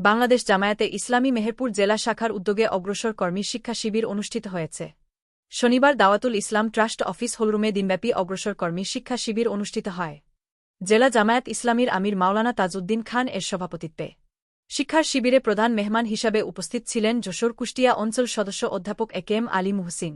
বাংলাদেশ জামায়াতে ইসলামী মেহেরপুর জেলা শাখার উদ্যোগে অগ্রসর কর্মী শিক্ষা শিবির অনুষ্ঠিত হয়েছে। শনিবার দাওয়াতুল ইসলাম ট্রাস্ট অফিস হলরুমে দিনব্যাপী অগ্রসর কর্মী শিক্ষা শিবির অনুষ্ঠিত হয়। জেলা জামায়াত ইসলামীর আমির মাওলানা তাজউদ্দিন খান এর সভাপতিত্বে। শিক্ষার শিবিরে প্রধান মেহমান হিসাবে উপস্থিত ছিলেন যশোর কুষ্টিয়া অঞ্চল সদস্য অধ্যাপক A K M Ali Muhsin.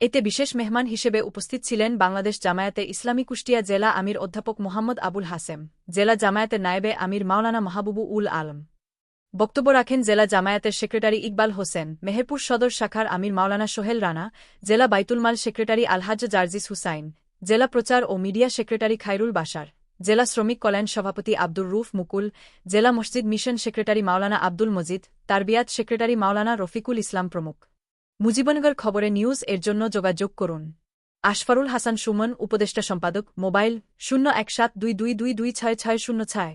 এতে বিশেষ মেহমান হিসেবে উপস্থিত ছিলেন বাংলাদেশ জামায়াতে ইসলামী কুষ্টিয়া জেলা আমির অধ্যাপক মোহাম্মদ আবুল হাসেম, জেলা জামায়াতের নায়েবে আমির মাওলানা মাহবুবু উল আলম। বক্তব্য রাখেন জেলা জামায়াতের সেক্রেটারি ইকবাল হোসেন, মেহেরপুর সদর শাখার আমির মাওলানা সোহেল রানা, জেলা বাইতুলমাল সেক্রেটারি আলহাজ জার্জিস হুসাইন, জেলা প্রচার ও মিডিয়া সেক্রেটারি খায়রুল বাসার জেলা শ্রমিক কল্যাণ সভাপতি আব্দুর রুফ মুকুল, জেলা মসজিদ মিশন সেক্রেটারি মাওলানা আব্দুল মজিদ, তারবিয়াত সেক্রেটারি মাওলানা রফিকুল ইসলাম প্রমুখ। মুজিবনগর খবরে নিউজ, এর জন্য যোগাযোগ করুন। আশফারুল হাসান সুমন, উপদেষ্টা সম্পাদক, মোবাইল, শূন্য এক সাত দুই দুই দুই দুই ছয় ছয় শূন্য ছয়।